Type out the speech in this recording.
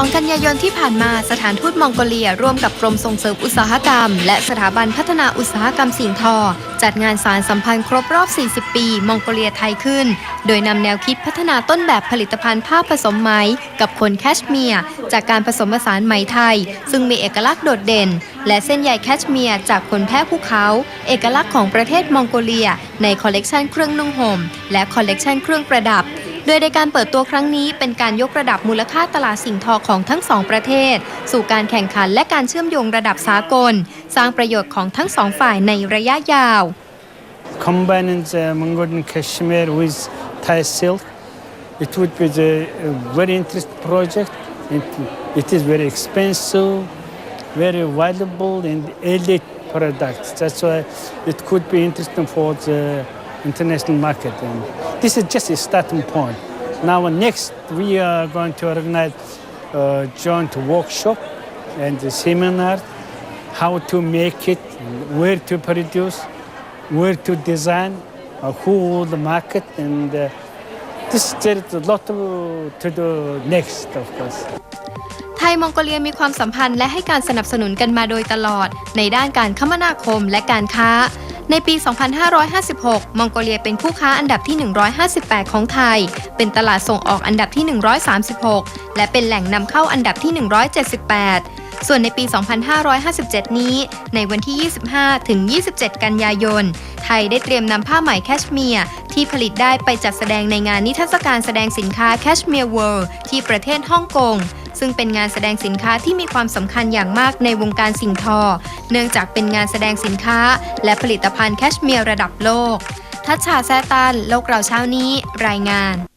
2 กันยายนที่ผ่านมาสถานทูตมองโกเลีย ร่วมกับกรมส่งเสริมอุตสาหกรรม และสถาบันพัฒนาอุตสาหกรรมสิ่งทอ จัดงานสารสัมพันธ์ครบรอบ 40 ปี มองโกเลียไทยขึ้น โดยนำแนวคิดพัฒนาต้นแบบผลิตภัณฑ์ผ้าผสมไหม กับขนแคชเมียร์จากการผสมผสานไหมไทย ซึ่งมีเอกลักษณ์โดดเด่น และเส้นใยแคชเมียร์จากขนแพะภูเขา เอกลักษณ์ของประเทศมองโกเลีย ในคอลเลกชันเครื่องนุ่งห่มและคอลเลกชันเครื่องประดับ โดยในการเปิดตัวครั้งนี้เป็นการยกระดับมูลค่าตลาดสิ่งทอของทั้งสองประเทศ สู่การแข่งขันและการเชื่อมโยงระดับสากล สร้างประโยชน์ของทั้งสองฝ่ายในระยะยาว combining the Mongolian cashmere with Thai silk. It would be the, a very interesting project. It, it is very expensive, very valuable and elite products. That's why it could be interesting for the international market. And this is just a starting point. Now next we are going to organize a joint workshop and a seminar how to make it, where to produce, where to design, uh, who will the market, and uh, this there is a lot to, to do next, of course. ไทยมองโกเลียมีความสัมพันธ์และให้การสนับสนุนกันมาโดยตลอด ในด้านการคมนาคมและการค้า ในปี 2556 มองโกเลียเป็นผู้ค้าอันดับที่ 158 ของไทย เป็นตลาดส่งออกอันดับที่ 136 และเป็นแหล่งนำเข้าอันดับที่ 178 ส่วนในปี 2557 นี้ ในวันที่ 25 ถึง 27 กันยายน ไทยได้เตรียมนำผ้าไหมแคชเมียร์ ที่ผลิตได้ไปจัดแสดงในงานนิทรรศการแสดงสินค้าแคชเมียร์เวิลด์ที่ประเทศฮ่องกงซึ่งเป็นงานแสดงสินค้าที่มีความสำคัญอย่างมากในวงการสิ่งทอ เนื่องจากเป็นงานแสดงสินค้า และผลิตภัณฑ์แคชเมียร์ระดับโลก ทัชชาแซตันโลกเราเช้านี้ รายงาน